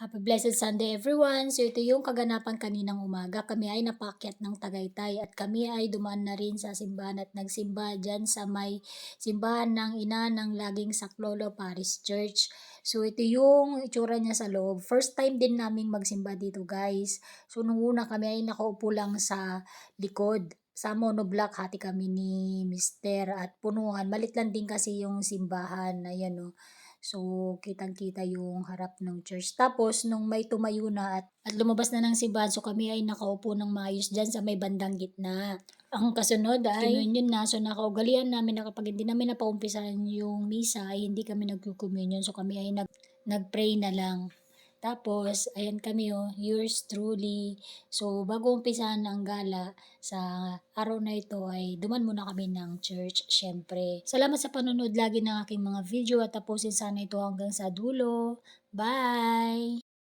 Happy blessed Sunday everyone! So ito yung kaganapan kaninang umaga. Kami ay napakyat ng Tagaytay at kami ay dumaan na rin sa simbahan at nagsimba dyan sa may simbahan ng ina ng laging Saklolo Paris Church. So ito yung itsura niya sa loob. First time din naming magsimba dito guys. So nung una kami ay nakaupo lang sa likod sa monoblock hati kami ni Mister at punuan. Malit lang din kasi yung simbahan. Ayan o. So, kitang-kita yung harap ng church. Tapos, nung may tumayo na at, at lumabas na ng simbahan, so kami ay nakaupo ng maayos dyan sa may bandang gitna. Ang kasunod ay, communion na. So, nakaugalian namin na kapag hindi namin napaumpisahan yung misa, ay hindi kami nagko-communion. So, kami ay nag, nag-pray na lang. Tapos, ayan kami oh, yours truly. So, bago umpisahan ang gala sa araw na ito ay duman muna kami ng church, syempre. Salamat sa panonood lagi ng aking mga video at tapusin sana ito hanggang sa dulo. Bye!